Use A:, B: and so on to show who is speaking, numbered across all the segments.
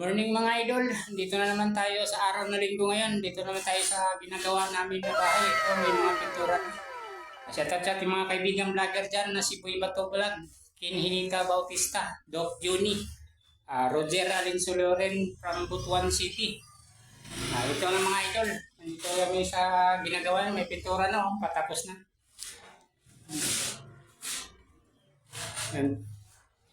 A: Morning mga idol, dito na naman tayo sa araw na linggo ngayon. Dito naman tayo sa ginagawa namin na bahay. Ito, may mga pintura. Shout out sa mga kaibigang vlogger dyan na si Boy Bato Vlog, Kin Hinika Bautista, Doc Juni, ah, Roger Alinsuloren from Butuan City. Ah, ito na mga idol. Dito kami sa ginagawa. May pintura na, oh, patapos na. Yan.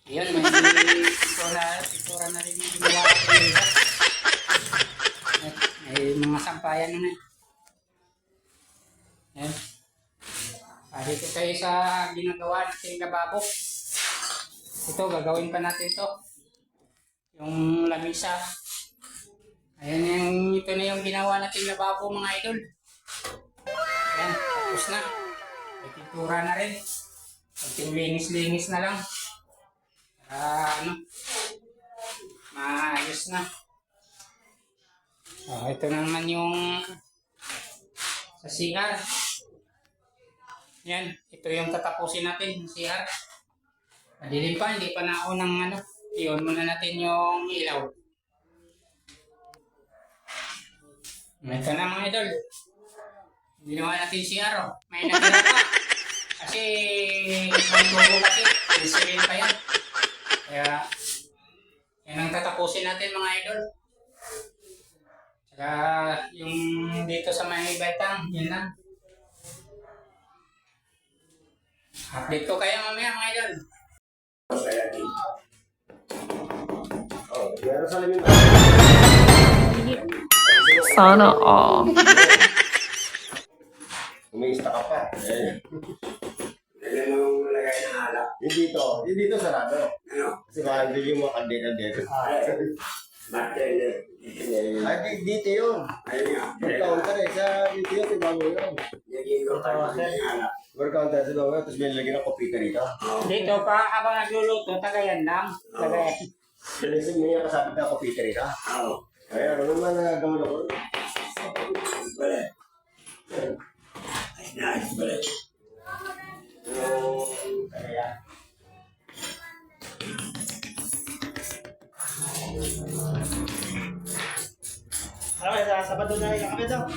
A: Ayan, may pintura, pintura na rin yung ginawa ko iba. At May mga sampayan na na. Ayan. Dito tayo sa ginagawa natin lababo. Ito, gagawin pa natin to. Yung lamisa. Ayan yung, ito na yung ginawa natin lababo mga idol. Ayan, tapos na. May na rin. Kunting linis-linis na lang. Para maayos na. Oh, ito na naman yung sa CR. Yan, ito yung tatapusin natin, yung CR. Madilim pa, hindi pa naunang ano. Iyon muna natin yung ilaw. Ito na mga idol. Ginawa natin CR, oh. May natira pa. Kasi, may tubo kasi. Insulin pa yan. Kaya, yan ang tatapusin natin mga idol. Saka, yung dito sa may betang, yun lang. Update ko kayo mamaya mga idol.
B: Oh, meron sa lamin.
C: Sana all.
B: Umiista ka pa. Eh.
D: Ganyan ang lagay ng alak.
B: Yung dito, yung dito sarado.
D: Ano?
B: Kasi baka hindi yung mga kandida-kandida.
D: Bartender.
B: Ay, di- dito yun.
D: Ayun nga.
B: Mag-counter eh. Sa dito yun, ibang yun.
D: Naging ko pa ng alak.
B: Mag-counter sa bawah, tapos may lagyan ng kopita rito.
A: Dito pa, habang nagluluto, tagayan lang. Tagayan.
B: Kasi may kasabit na kopita rito.
D: Oo.
B: Kaya ano naman na gawin ako?
E: Okay, sa Sabado na kami daw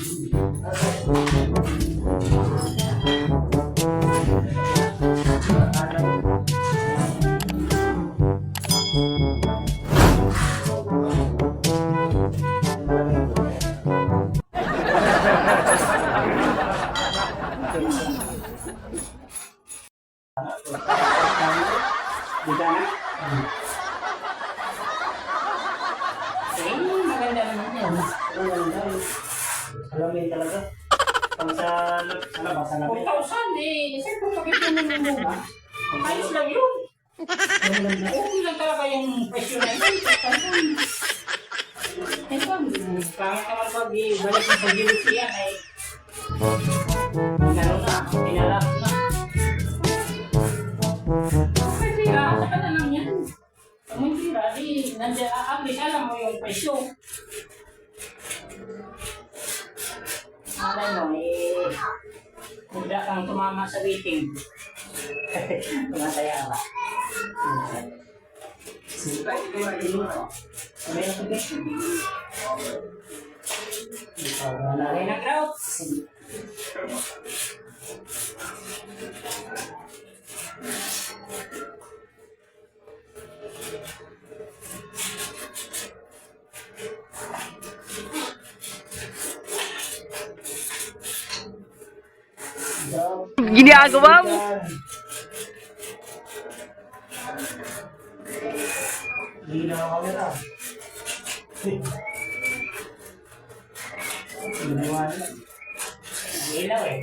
A: maganda naman yan.
E: Ang ganda eh. Alamin talaga. Pang sa, sa labas, sa labas.
A: 4,000 eh. Sir, kung pakita mo ng muna, ayos lang yun. Okay lang talaga yung presyo na yun. 4,000. Ito, pangit naman pag ibalik mo sa gilid siya ay Pinalo na, pinalap na. Okay, tira, saka na lang yan. Pag may tira, di, nandiyan, ah, at alam mo yung presyo. Malay mo, eh, bigla kang tumama sa waiting. Masaya ba? Sipay, ito yung iluto. Sabay na tubig. Ikaw, wala rin ang crowd.
C: Ginagawa mo.
E: Hindi na ako. Ginawa nila.
A: Ilaw eh.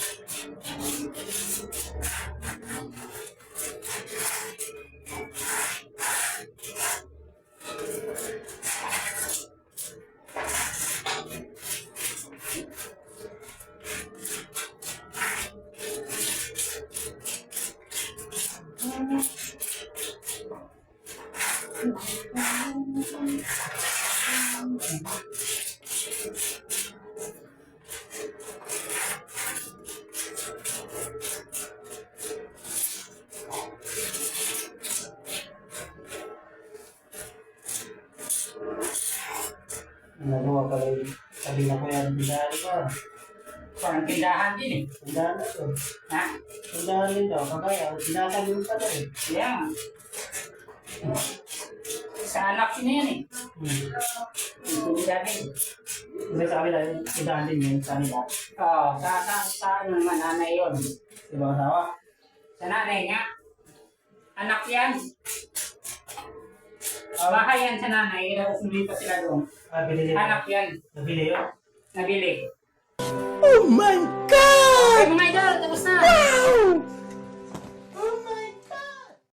E: Nagawa ka rin. Sabi na ko yan, pindahan ko.
A: Parang pindahan din eh.
E: Pindahan na to.
A: Ha?
E: Pindahan din daw. Kagaya, sinasagin pa to eh.
A: Kaya nga. Sa anak ko na yan eh.
E: Hmm.
A: Tindahan din.
E: Kasi sa kanila, yung tindahan din yun sa kanila.
A: Oo, sa, sa, sa naman, nanay yun.
E: Mga asawa.
A: Sa nanay nga. Anak yan. Bahay yan sa nanay, tapos lumipat sila doon.
E: Ah, binili.
A: Anak yan,
E: Nabili yun.
A: nabili.
D: Oh my God!